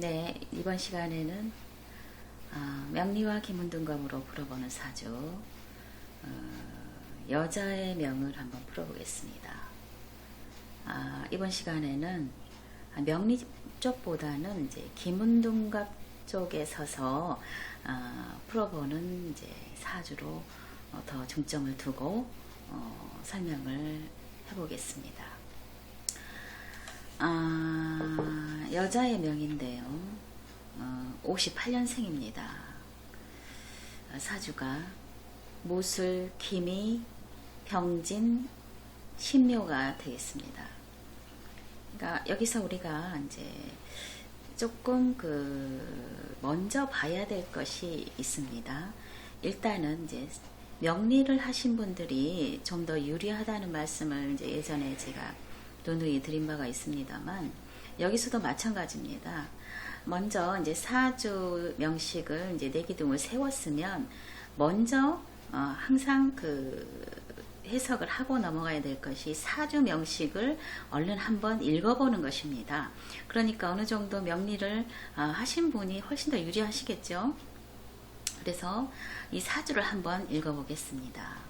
네, 이번 시간에는 아, 명리와 김은등검으로 풀어보는 사주 어, 여자의 명을 한번 풀어보겠습니다. 아, 이번 시간에는 명리 쪽보다는 이제 김은등갑 쪽에 서서 아, 풀어보는 이제 사주로 어, 더 중점을 두고 어, 설명을 해보겠습니다. 아, 여자의 명인데요. 어, 58년생입니다. 사주가 무술, 기미, 병진, 신묘가 되겠습니다. 그러니까 여기서 우리가 이제 조금 그 먼저 봐야 될 것이 있습니다. 일단은 이제 명리를 하신 분들이 좀 더 유리하다는 말씀을 이제 예전에 제가 누누이 드린 바가 있습니다만 여기서도 마찬가지입니다. 먼저 이제 사주 명식을 이제 내기둥을 세웠으면 먼저 어 항상 그 해석을 하고 넘어가야 될 것이 사주 명식을 얼른 한번 읽어보는 것입니다. 그러니까 어느 정도 명리를 어 하신 분이 훨씬 더 유리하시겠죠. 그래서 이 사주를 한번 읽어보겠습니다.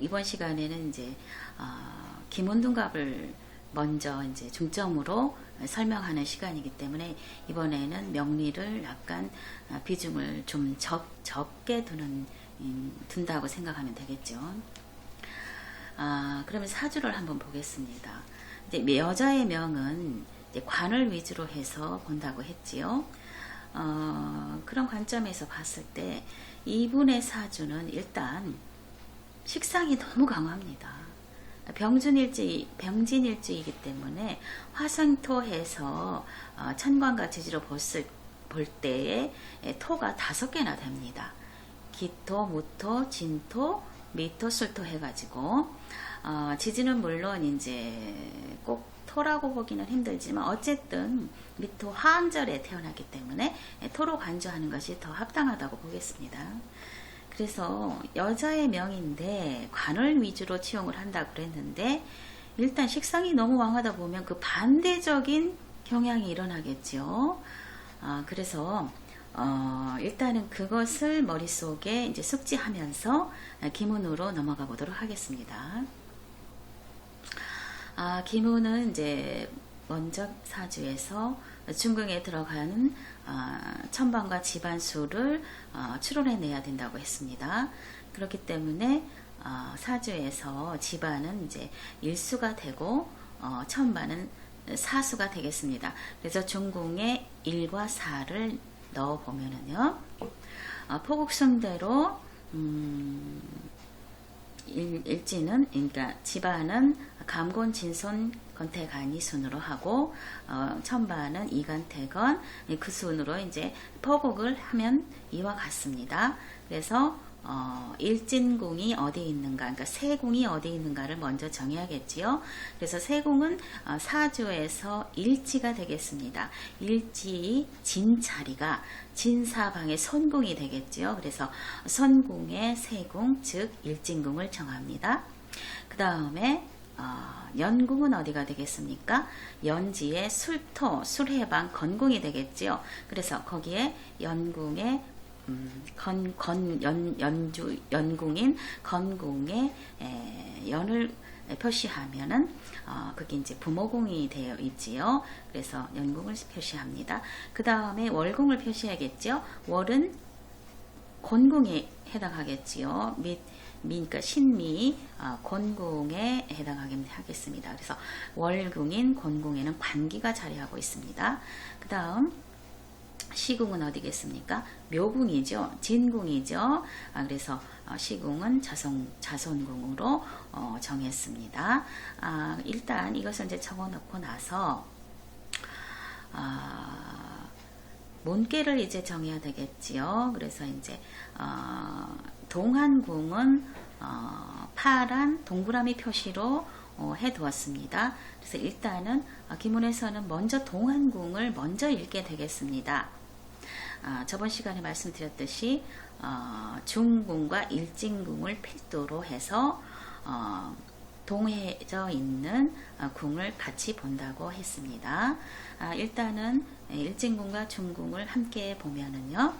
이번 시간에는 이제 어 김원둥갑을 먼저 이제 중점으로 설명하는 시간이기 때문에 이번에는 명리를 약간 비중을 좀 적, 적게 두는 음, 둔다고 생각하면 되겠죠. 아, 그러면 사주를 한번 보겠습니다. 이제 여자의 명은 이제 관을 위주로 해서 본다고 했지요. 어, 그런 관점에서 봤을 때 이분의 사주는 일단 식상이 너무 강합니다. 병준일지, 병진일지이기 때문에 화성토해서 어, 천관과 지지로 볼을 볼 때에 토가 다섯 개나 됩니다. 기토, 무토, 진토, 미토, 술토 해가지고 어, 지지는 물론 이제 꼭 토라고 보기는 힘들지만 어쨌든 미토 화암절에 태어났기 때문에 토로 간주하는 것이 더 합당하다고 보겠습니다. 그래서 여자의 명인데 관을 위주로 치용을 한다 그랬는데 일단 식상이 너무 왕하다 보면 그 반대적인 경향이 일어나겠죠. 아, 그래서 어, 일단은 그것을 머릿속에 이제 숙지하면서 기문으로 넘어가 보도록 하겠습니다. 아, 기문은 이제 먼저 사주에서 중궁에 들어가는 아, 천방과 어, 추론해내야 된다고 했습니다. 그렇기 때문에 어, 사주에서 집안은 이제 일수가 되고 어, 천반은 사수가 되겠습니다. 그래서 중궁에 1과 4를 넣어 보면은요. 포국성대로 음, 일, 지는 그러니까 집안은 감곤, 진손, 건태간이 순으로 하고 어, 천반은 이간태건 그 순으로 이제 포곡을 하면 이와 같습니다. 그래서 어, 일진궁이 어디 있는가, 그러니까 세궁이 어디 있는가를 먼저 정해야겠지요. 그래서 세궁은 어, 사주에서 일지가 되겠습니다. 일지 진 자리가 진사방의 선궁이 되겠지요. 그래서 선궁의 세궁, 즉 일진궁을 정합니다. 그 다음에 어, 연궁은 어디가 되겠습니까? 연지의 술토, 술해방, 건궁이 되겠지요. 그래서 거기에 연궁의 음, 건, 건, 연, 연주, 연궁인 건궁에 에, 연을 표시하면은 어, 그게 이제 부모궁이 되어 있지요. 그래서 연궁을 표시합니다. 그 다음에 월궁을 표시하겠죠. 월은 곤궁에 해당하겠지요. 및 그러니까 신미 어, 곤궁에 해당하겠습니다. 그래서 월궁인 곤궁에는 관기가 자리하고 있습니다. 그 다음 시궁은 어디겠습니까? 묘궁이죠. 진궁이죠. 아, 그래서 어, 시궁은 자손, 자손궁으로 어, 정했습니다. 아, 일단 이것을 이제 적어놓고 나서 아, 문계를 이제 정해야 되겠지요. 그래서 이제 어, 동한궁은 어, 파란 동그라미 표시로 어, 해두었습니다. 그래서 일단은 어, 기문에서는 먼저 동한궁을 먼저 읽게 되겠습니다. 아, 저번 시간에 말씀드렸듯이 어, 중궁과 일진궁을 필두로 해서 어, 동해져 있는 어, 궁을 같이 본다고 했습니다. 아, 일단은 일진궁과 중궁을 함께 보면은요.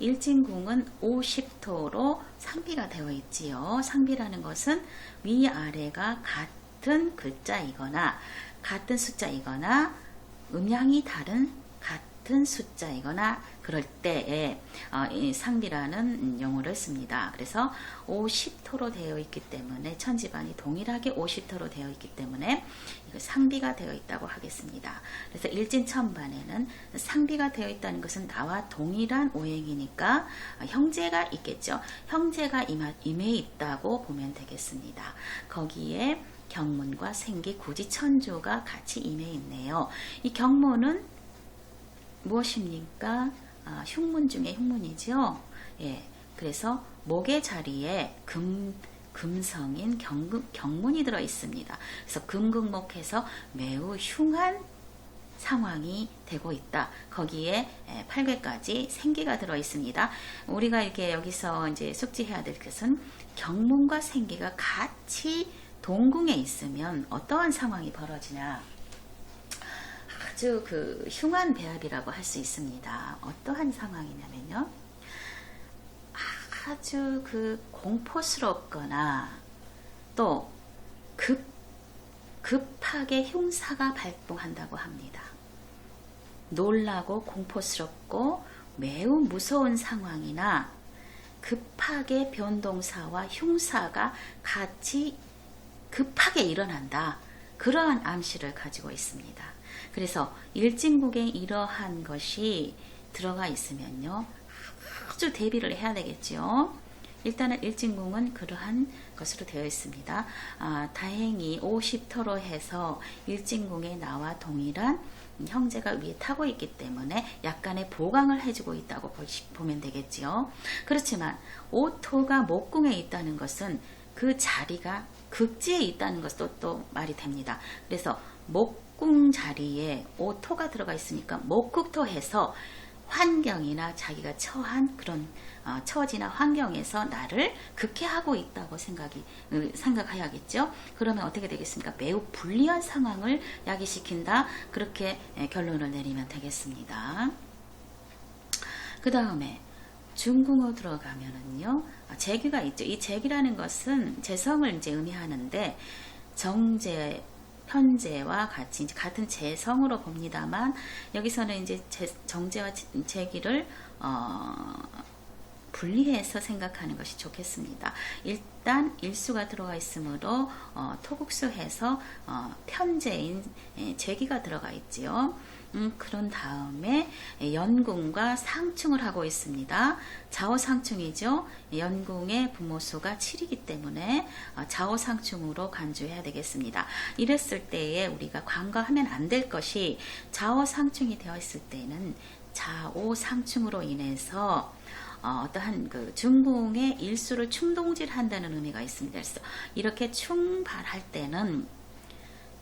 일진궁은 50토로 상비가 되어 있지요. 상비라는 것은 위아래가 같은 글자이거나 같은 숫자이거나 음양이 다른 같은 숫자이거나 그럴 때에 어, 상비라는 용어를 씁니다. 그래서 50토로 되어 있기 때문에 천지반이 동일하게 50토로 되어 있기 때문에 상비가 되어 있다고 하겠습니다. 그래서 일진천반에는 상비가 되어 있다는 것은 나와 동일한 오행이니까 형제가 있겠죠. 형제가 임해 있다고 보면 되겠습니다. 거기에 경문과 생기, 구지천조가 같이 임해 있네요. 이 경문은 무엇입니까? 아, 흉문 중에 흉문이죠. 예, 그래서 목의 자리에 금 금성인 경금, 경문이 들어 있습니다. 그래서 금극목해서 매우 흉한 상황이 되고 있다. 거기에 8괴까지 생기가 들어 있습니다. 우리가 이렇게 여기서 이제 숙지해야 될 것은 경문과 생기가 같이 동궁에 있으면 어떠한 상황이 벌어지냐? 아주 그 흉한 배합이라고 할 수 있습니다. 어떠한 상황이냐면요. 아주 그 공포스럽거나 또 급, 급하게 흉사가 발동한다고 합니다. 놀라고 공포스럽고 매우 무서운 상황이나 급하게 변동사와 흉사가 같이 급하게 일어난다. 그러한 암시를 가지고 있습니다. 그래서 일진국에 이러한 것이 들어가 있으면요. 아주 대비를 해야 되겠죠. 일단은 일진궁은 그러한 것으로 되어 있습니다. 아, 다행히 50터로 해서 일진궁에 나와 동일한 형제가 위에 타고 있기 때문에 약간의 보강을 해주고 있다고 보면 되겠지요. 그렇지만 오토가 목궁에 있다는 것은 그 자리가 극지에 있다는 것도 또 말이 됩니다. 그래서 목 궁 자리에 오토가 들어가 있으니까 목극토해서 환경이나 자기가 처한 그런 어, 처지나 환경에서 나를 극해하고 있다고 생각이 어, 생각해야겠죠. 그러면 어떻게 되겠습니까? 매우 불리한 상황을 야기시킨다. 그렇게 에, 결론을 내리면 되겠습니다. 그 다음에 중궁으로 들어가면은요, 아, 재기가 있죠. 이 재기라는 것은 재성을 이제 의미하는데, 정제, 편제와 같이 이제 같은 재성으로 봅니다만, 여기서는 이제 제, 정제와 재기를, 어, 분리해서 생각하는 것이 좋겠습니다. 일단 일수가 들어가 있으므로 어, 토국수해서 어, 편제인 예, 제기가 들어가 있지요. 음, 그런 다음에 연궁과 상충을 하고 있습니다. 좌우상충이죠. 연궁의 부모수가 7이기 때문에 어, 좌우상충으로 간주해야 되겠습니다. 이랬을 때에 우리가 관과하면 안 될 것이 좌우상충이 되어 있을 때는 좌우상충으로 인해서 어, 떠한 그 중궁의 일수를 충동질한다는 의미가 있습니다. 그래서 이렇게 충발할 때는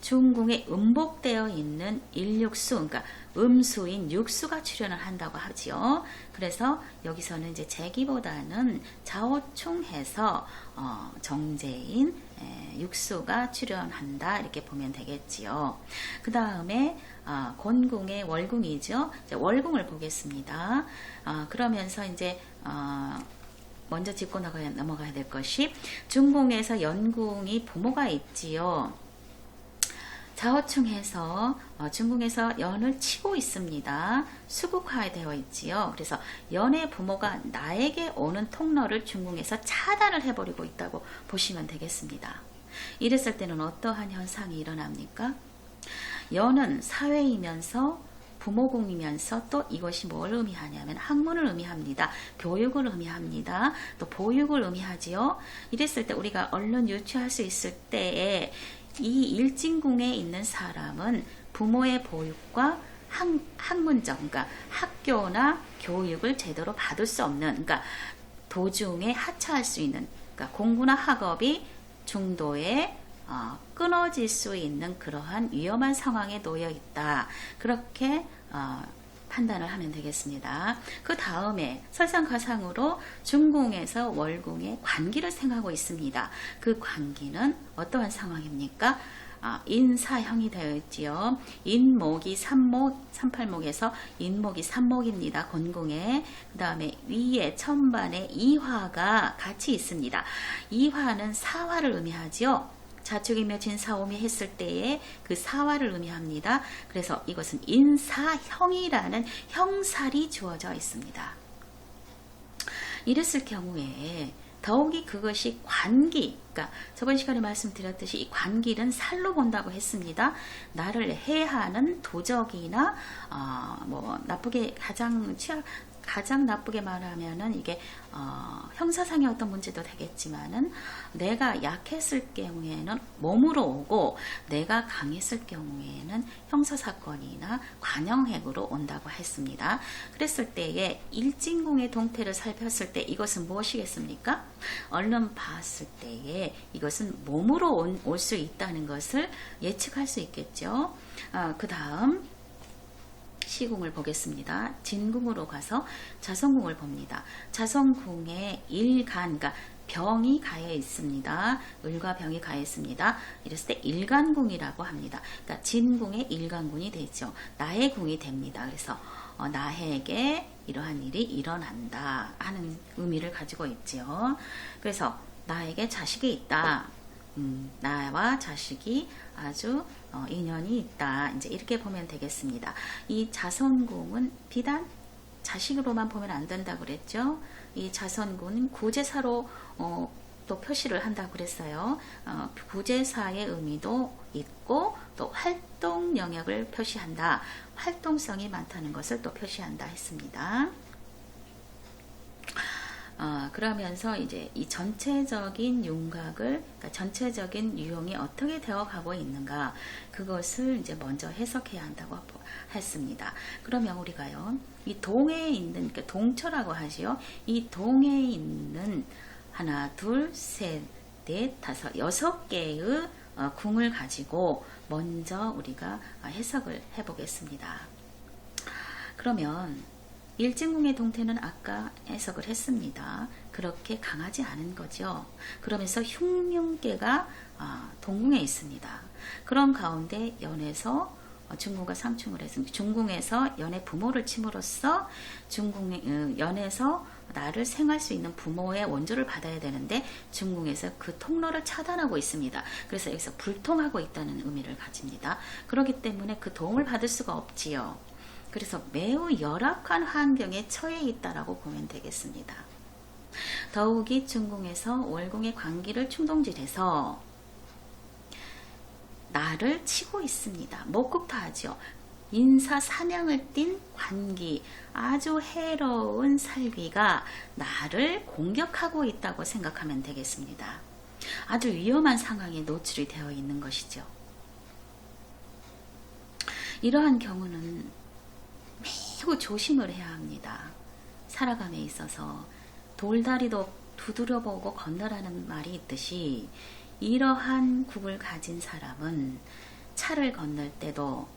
중궁에 음복되어 있는 일육수, 그러니까 음수인 육수가 출현을 한다고 하지요. 그래서 여기서는 이제 재기보다는 자오충해서 어, 정제인 에, 육수가 출현한다 이렇게 보면 되겠지요. 그 다음에 어, 곤궁의 월궁이죠. 월궁을 보겠습니다. 어, 그러면서 이제 어, 먼저 짚고 넘어가야 될 것이 중궁에서 연궁이 부모가 있지요. 좌우충해서 어, 중궁에서 연을 치고 있습니다. 수국화되어 있지요. 그래서 연의 부모가 나에게 오는 통로를 중궁에서 차단을 해버리고 있다고 보시면 되겠습니다. 이랬을 때는 어떠한 현상이 일어납니까? 연은 사회이면서 부모공이면서 또 이것이 뭘 의미하냐면 학문을 의미합니다. 교육을 의미합니다. 또 보육을 의미하지요. 이랬을 때 우리가 얼른 유추할 수 있을 때에 이 일진궁에 있는 사람은 부모의 보육과 학, 학문적, 그러니까 학교나 교육을 제대로 받을 수 없는, 그러니까 도중에 하차할 수 있는, 그러니까 공부나 학업이 중도에 어, 끊어질 수 있는 그러한 위험한 상황에 놓여 있다. 그렇게 어, 판단을 하면 되겠습니다. 그 다음에 설상가상으로 중궁에서 월궁의 관기를 생하고 있습니다. 그 관기는 어떠한 상황입니까? 아, 인사형이 되어 있지요. 인목이 삼목, 삼팔목에서 인목이 삼목입니다. 건궁에. 그 다음에 위에 천반에 이화가 같이 있습니다. 이화는 사화를 의미하지요. 자축이며 진사오미 했을 때에 그 사화를 의미합니다. 그래서 이것은 인사형이라는 형살이 주어져 있습니다. 이랬을 경우에 더욱이 그것이 관기, 그러니까 저번 시간에 말씀드렸듯이 이 관기는 살로 본다고 했습니다. 나를 해하는 도적이나 어, 뭐 나쁘게 가장 취약 가장 나쁘게 말하면은 이게 어, 형사상의 어떤 문제도 되겠지만은 내가 약했을 경우에는 몸으로 오고 내가 강했을 경우에는 형사 사건이나 관영행으로 온다고 했습니다. 그랬을 때에 일진궁의 동태를 살폈을 때 이것은 무엇이겠습니까? 얼른 봤을 때에 이것은 몸으로 올 수 있다는 것을 예측할 수 있겠죠. 어, 그 다음 시궁을 보겠습니다. 진궁으로 가서 자성궁을 봅니다. 자성궁에 일간, 그러니까 병이 가해 있습니다. 을과 병이 가해 있습니다. 이랬을 때 일간궁이라고 합니다. 그러니까 진궁의 일간궁이 되죠. 나의 궁이 됩니다. 그래서 어, 나에게 이러한 일이 일어난다 하는 의미를 가지고 있지요. 그래서 나에게 자식이 있다. 음, 나와 자식이 아주 어, 인연이 있다. 이제 이렇게 보면 되겠습니다. 이 자선궁은 비단 자식으로만 보면 안 된다고 그랬죠. 이 자선궁은 구제사로 어, 또 표시를 한다고 그랬어요. 어, 구제사의 의미도 있고 또 활동 영역을 표시한다. 활동성이 많다는 것을 또 표시한다 했습니다. 어, 그러면서 이제 이 전체적인 윤곽을 그러니까 전체적인 유형이 어떻게 되어 가고 있는가 그것을 이제 먼저 해석해야 한다고 했습니다. 그러면 우리가요 이 동에 있는 그러니까 동처라고 하지요. 이 동에 있는 하나 둘 셋 넷 다섯 여섯 개의 어, 궁을 가지고 먼저 우리가 해석을 해보겠습니다. 그러면 일진궁의 동태는 아까 해석을 했습니다. 그렇게 강하지 않은 거죠. 그러면서 흉흉계가 아, 동궁에 있습니다. 그런 가운데 연에서 어, 중궁과 삼충을 했습니다. 중궁에서 연의 부모를 침으로써 중궁 어, 연에서 나를 생할 수 있는 부모의 원조를 받아야 되는데 중궁에서 그 통로를 차단하고 있습니다. 그래서 여기서 불통하고 있다는 의미를 가집니다. 그렇기 때문에 그 도움을 받을 수가 없지요. 그래서 매우 열악한 환경에 처해 있다라고 보면 되겠습니다. 더욱이 중궁에서 월궁의 관기를 충동질해서 나를 치고 있습니다. 목국타하죠. 인사 사냥을 띤 관기, 아주 해로운 살귀가 나를 공격하고 있다고 생각하면 되겠습니다. 아주 위험한 상황에 노출이 되어 있는 것이죠. 이러한 경우는 매우 조심을 해야 합니다. 살아감에 있어서 돌다리도 두드려보고 건너라는 말이 있듯이 이러한 국을 가진 사람은 차를 건널 때도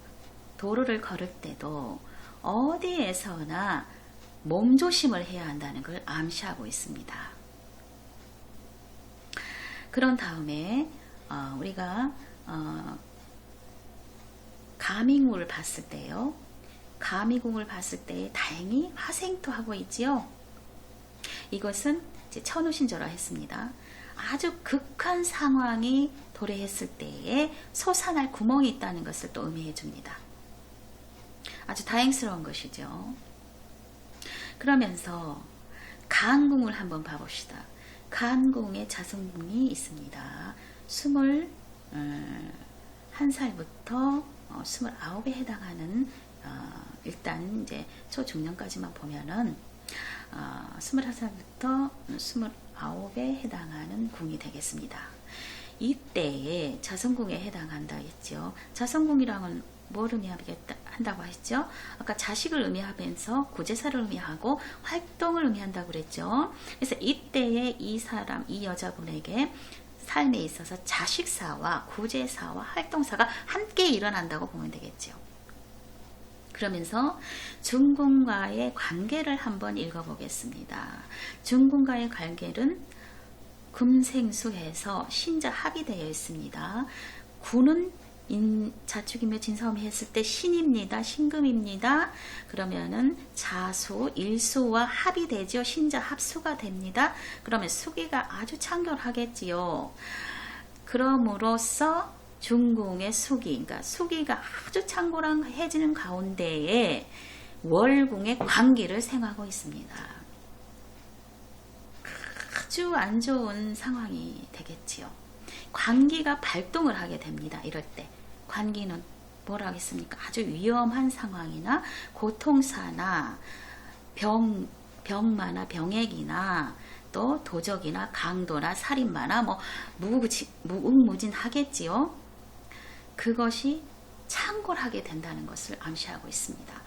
도로를 걸을 때도 어디에서나 몸조심을 해야 한다는 걸 암시하고 있습니다. 그런 다음에 어, 우리가 어, 가밍을 봤을 때요. 가미궁을 봤을 때 다행히 화생토하고 있지요. 이것은 천우신조라 했습니다. 아주 극한 상황이 도래했을 때에 솟아날 구멍이 있다는 것을 또 의미해 줍니다. 아주 다행스러운 것이죠. 그러면서 간궁을 한번 봐봅시다. 간궁에 자성궁이 있습니다. 스물 어, 한 살부터 어, 스물아홉에 해당하는 어, 일단 이제 초중년까지만 보면은 어, 21살부터 29에 해당하는 궁이 되겠습니다. 이때에 자성궁에 해당한다 했죠. 자성궁이랑은 뭘 의미한다고 했죠? 아까 자식을 의미하면서 구제사를 의미하고 활동을 의미한다고 그랬죠. 그래서 이때에 이 사람, 이 여자분에게 삶에 있어서 자식사와 구제사와 활동사가 함께 일어난다고 보면 되겠죠. 그러면서 중궁과의 관계를 한번 읽어보겠습니다. 중궁과의 관계는 금생수해서 신자 합이 되어 있습니다. 구는 인, 자축이며 진사음이 했을 때 신입니다. 신금입니다. 그러면은 자수, 일수와 합이 되죠. 신자 합수가 됩니다. 그러면 수기가 아주 창결하겠지요. 그럼으로써 중궁의 수기, 그러니까 수기가 아주 창고랑해지는 가운데에 월궁의 관기를 생하고 있습니다. 아주 안 좋은 상황이 되겠지요. 관기가 발동을 하게 됩니다. 이럴 때. 관기는 뭐라 하겠습니까? 아주 위험한 상황이나 고통사나 병, 병마나 병액이나 또 도적이나 강도나 살인마나 뭐 무궁무진하겠지요. 그것이 창궐하게 된다는 것을 암시하고 있습니다.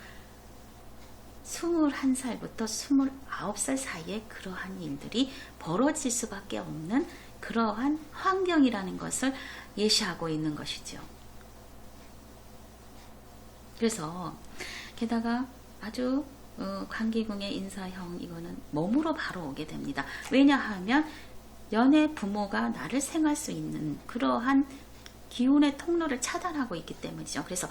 21살부터 29살 사이에 그러한 일들이 벌어질 수밖에 없는 그러한 환경이라는 것을 예시하고 있는 것이죠. 그래서 게다가 아주 어, 관기궁의 인사형 이거는 몸으로 바로 오게 됩니다. 왜냐하면 연애 부모가 나를 생할 수 있는 그러한 기운의 통로를 차단하고 있기 때문이죠. 그래서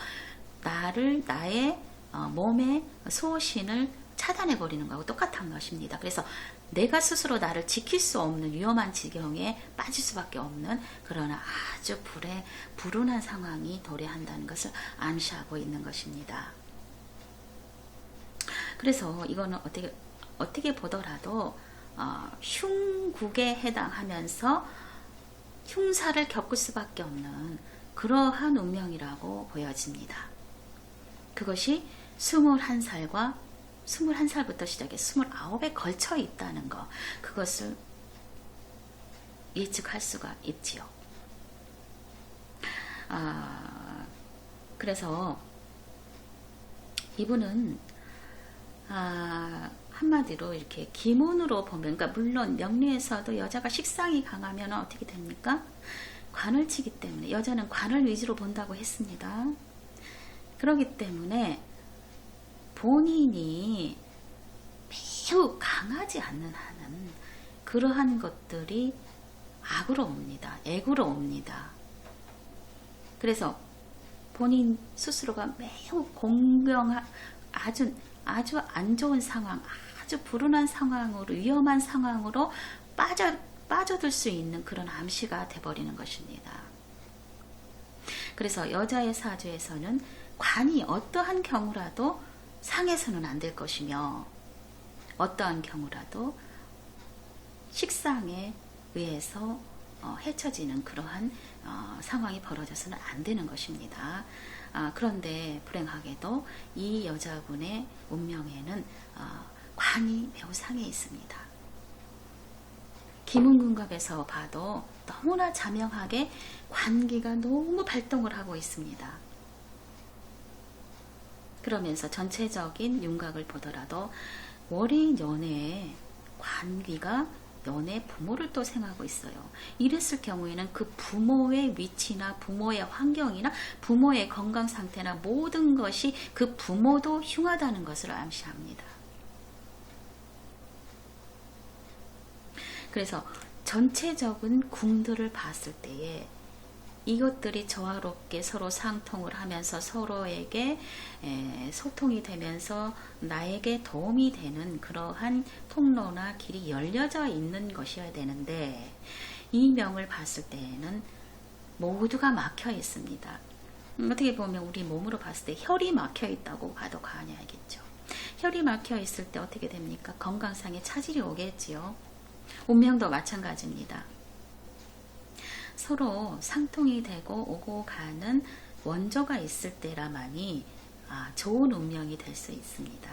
나를 나의 어, 몸의 소신을 차단해 버리는 거하고 똑같은 것입니다. 그래서 내가 스스로 나를 지킬 수 없는 위험한 지경에 빠질 수밖에 없는 그런 아주 불에 불운한 상황이 도래한다는 것을 암시하고 있는 것입니다. 그래서 이거는 어떻게 어떻게 보더라도 어, 흉국에 해당하면서 흉사를 겪을 수밖에 없는 그러한 운명이라고 보여집니다. 그것이 21살과 21살부터 시작해 29에 걸쳐 있다는 것, 그것을 예측할 수가 있지요. 아, 그래서 이분은 아, 한마디로 이렇게 기문으로 보면, 그러니까 물론 명리에서도 여자가 식상이 강하면 어떻게 됩니까? 관을 치기 때문에 여자는 관을 위주로 본다고 했습니다. 그렇기 때문에 본인이 매우 강하지 않는 한은 그러한 것들이 악으로 옵니다. 액으로 옵니다. 그래서 본인 스스로가 매우 공경한 아주 아주 안 좋은 상황, 아주 불운한 상황으로 위험한 상황으로 빠져 빠져들 수 있는 그런 암시가 돼버리는 것입니다. 그래서 여자의 사주에서는 관이 어떠한 경우라도 상해서는 안 될 것이며 어떠한 경우라도 식상에 의해서 어, 헤쳐지는 그러한 어, 상황이 벌어져서는 안 되는 것입니다. 아, 그런데 불행하게도 이 여자분의 운명에는 어, 관이 매우 상해 있습니다. 김은군갑에서 봐도 너무나 자명하게 관기가 너무 발동을 하고 있습니다. 그러면서 전체적인 윤곽을 보더라도 월이 연애에 관기가 연애 부모를 또 생하고 있어요. 이랬을 경우에는 그 부모의 위치나 부모의 환경이나 부모의 건강 상태나 모든 것이 그 부모도 흉하다는 것을 암시합니다. 그래서 전체적인 궁들을 봤을 때에 이것들이 조화롭게 서로 상통을 하면서 서로에게 소통이 되면서 나에게 도움이 되는 그러한 통로나 길이 열려져 있는 것이어야 되는데 이 명을 봤을 때에는 모두가 막혀 있습니다. 음, 어떻게 보면 우리 몸으로 봤을 때 혈이 막혀 있다고 봐도 과언이 아니겠죠. 혈이 막혀 있을 때 어떻게 됩니까? 건강상에 차질이 오겠지요. 운명도 마찬가지입니다. 서로 상통이 되고 오고 가는 원조가 있을 때라만이 아, 좋은 운명이 될 수 있습니다.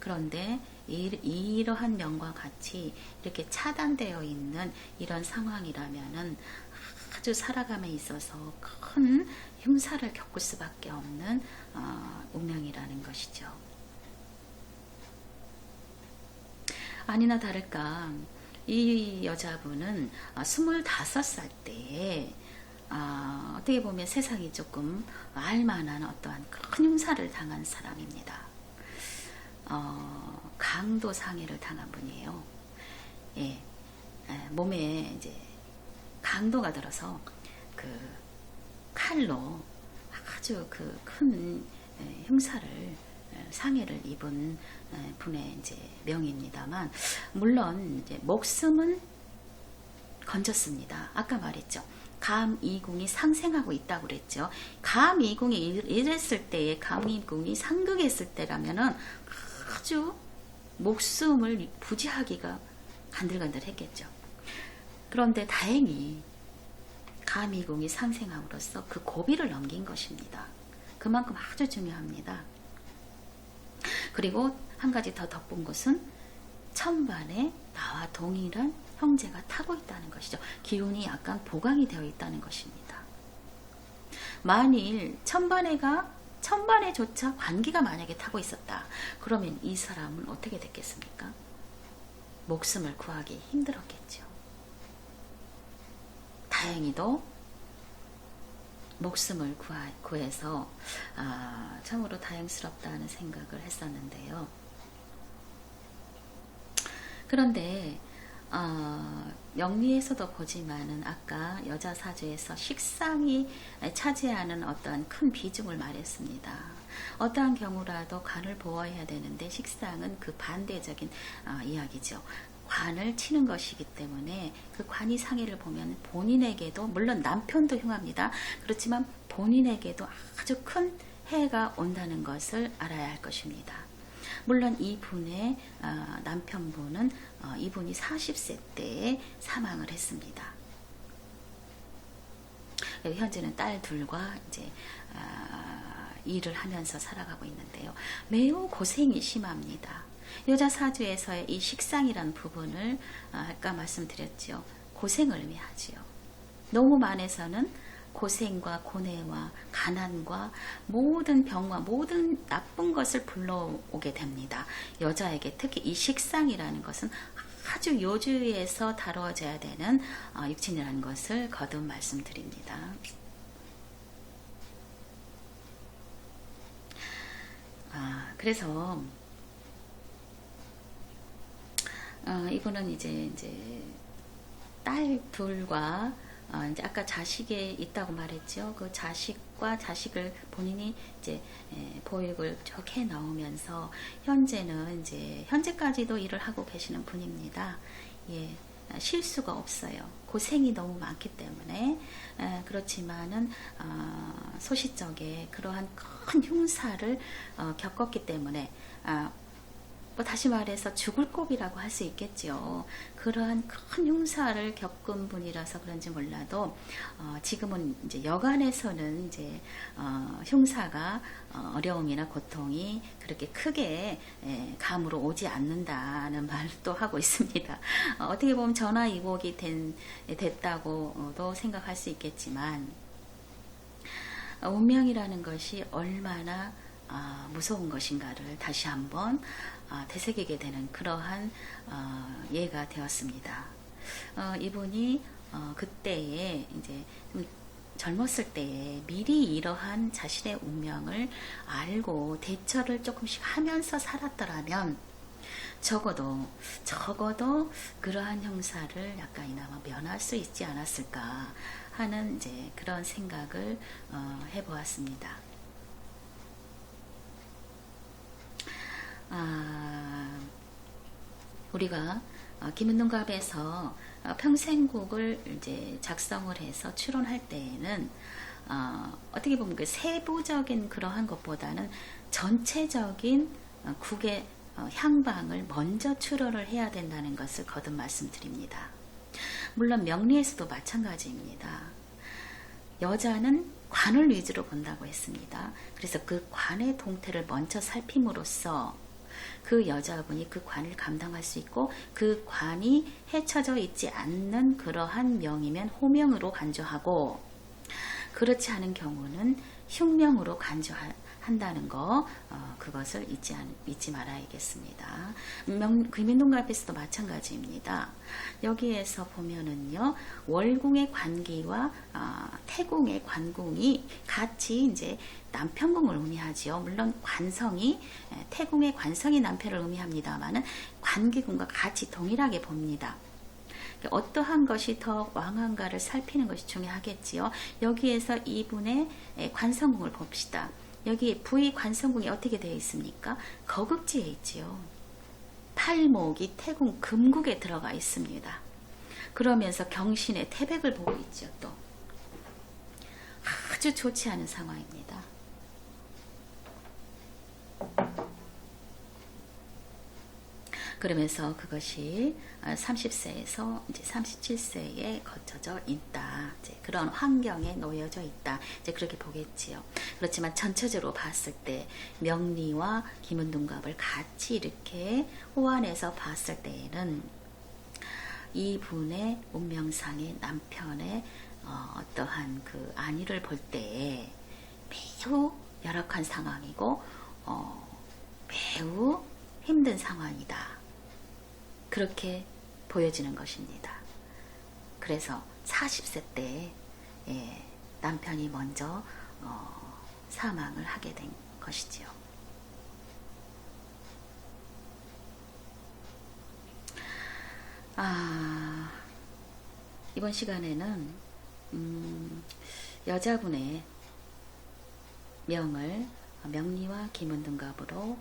그런데 이, 러한 명과 같이 이렇게 차단되어 있는 이런 상황이라면은 아주 살아감에 있어서 큰 흉사를 겪을 수밖에 없는 어, 운명이라는 것이죠. 아니나 다를까 이 여자분은 25살 아, 때에 아, 어떻게 보면 세상이 조금 알만한 어떠한 큰 흉사를 당한 사람입니다. 어, 강도 상해를 당한 분이에요. 예, 에, 몸에 이제 강도가 들어서 그 칼로 아주 그 큰 흉사를 에, 상해를 입은 에, 분의 이제 명입니다만 물론 이제 목숨은 건졌습니다. 아까 말했죠. 감이궁이 상생하고 있다고 그랬죠. 감이궁이 이랬을 때에 감이궁이 상극했을 때라면은 아주 목숨을 부지하기가 간들간들했겠죠. 그런데 다행히 감이궁이 상생함으로써 그 고비를 넘긴 것입니다. 그만큼 아주 중요합니다. 그리고 한 가지 더 덧본 것은 천반에 나와 동일한 형제가 타고 있다는 것이죠. 기운이 약간 보강이 되어 있다는 것입니다. 만일 천반에가 천반에조차 관계가 만약에 타고 있었다. 그러면 이 사람은 어떻게 됐겠습니까? 목숨을 구하기 힘들었겠죠. 다행히도 목숨을 구하, 구해서 아, 참으로 다행스럽다는 생각을 했었는데요. 그런데 어, 영리에서도 보지만은 아까 여자 사주에서 식상이 차지하는 어떠한 큰 비중을 말했습니다. 어떠한 경우라도 관을 보호해야 되는데 식상은 그 반대적인 어, 이야기죠. 관을 치는 것이기 때문에 그 관이 상해를 보면 본인에게도 물론 남편도 흉합니다. 그렇지만 본인에게도 아주 큰 해가 온다는 것을 알아야 할 것입니다. 물론 이분의 어, 남편분은 어, 이분이 40세 때에 사망을 했습니다. 현재는 딸 둘과 이제 어, 일을 하면서 살아가고 있는데요. 매우 고생이 심합니다. 여자 사주에서의 이 식상이란 부분을 어, 아까 말씀드렸죠. 고생을 의미하지요. 너무 많아서는 고생과 고뇌와 가난과 모든 병과 모든 나쁜 것을 불러오게 됩니다. 여자에게 특히 이 식상이라는 것은 아주 요주에서 다뤄져야 되는 어, 육친이라는 것을 거듭 말씀드립니다. 아, 그래서 어, 이분은 이제 이제 딸 둘과 어, 이제 아까 자식에 있다고 말했죠. 그 자식과 자식을 본인이 이제 에, 보육을 좋게 나오면서 현재는 이제 현재까지도 일을 하고 계시는 분입니다. 예. 실수가 없어요. 고생이 너무 많기 때문에 에, 그렇지만은 어, 소시적에 그러한 큰 흉사를 어, 겪었기 때문에 아, 뭐 다시 말해서 죽을 고비라고 할 수 있겠죠. 그러한 큰 흉사를 겪은 분이라서 그런지 몰라도 어, 지금은 이제 여간에서는 이제 어, 흉사가 어, 려움이나 고통이 그렇게 크게 에, 감으로 오지 않는다는 말도 하고 있습니다. 어, 떻게 보면 전화 이복이 된, 됐다고도 생각할 수 있겠지만 어, 운명이라는 것이 얼마나 아, 무서운 것인가를 다시 한번 아, 되새기게 되는 그러한 어, 예가 되었습니다. 어, 이분이 어, 그때에 이제 젊었을 때에 미리 이러한 자신의 운명을 알고 대처를 조금씩 하면서 살았더라면 적어도 적어도 그러한 형사를 약간이나마 면할 수 있지 않았을까 하는 이제 그런 생각을 어, 해보았습니다. 아, 우리가 어, 김은동갑에서 어, 평생곡을 이제 작성을 해서 출원할 때에는 어, 떻게 보면 그 세부적인 그러한 것보다는 전체적인 어, 국의 어, 향방을 먼저 출원을 해야 된다는 것을 거듭 말씀드립니다. 물론 명리에서도 마찬가지입니다. 여자는 관을 위주로 본다고 했습니다. 그래서 그 관의 동태를 먼저 살핌으로써 그 여자분이 그 관을 감당할 수 있고 그 관이 해쳐져 있지 않는 그러한 명이면 호명으로 간주하고 그렇지 않은 경우는 흉명으로 간주할 한다는 거 어, 그것을 잊지, 않, 잊지 말아야겠습니다. 명, 금인동갑에서도 마찬가지입니다. 여기에서 보면은요 월궁의 관기와 아, 태궁의 관궁이 같이 이제 남편궁을 의미하지요. 물론 관성이 에, 태궁의 관성이 남편을 의미합니다만은 관기궁과 같이 동일하게 봅니다. 어떠한 것이 더 왕한가를 살피는 것이 중요하겠지요. 여기에서 이분의 에, 관성궁을 봅시다. 여기 부의 관성궁이 어떻게 되어 있습니까? 거극지에 있지요. 팔목이 태궁 금국에 들어가 있습니다. 그러면서 경신의 태백을 보고 있죠. 또 아주 좋지 않은 상황입니다. 그러면서 그것이 30세에서 이제 37세에 거쳐져 있다. 이제 그런 환경에 놓여져 있다. 이제 그렇게 보겠지요. 그렇지만 전체적으로 봤을 때 명리와 김은동갑을 같이 이렇게 호환해서 봤을 때에는 이분의 운명상의 남편의 어, 떠한 그 안위를 볼 때에 매우 열악한 상황이고 어, 매우 힘든 상황이다. 그렇게 보여지는 것입니다. 그래서 40세 때 예, 남편이 먼저 어, 사망을 하게 된 것이지요. 아, 이번 시간에는 음, 여자분의 명을 명리와 김은등갑으로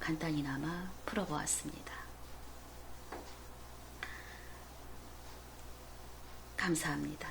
간단히나마 풀어보았습니다. 감사합니다.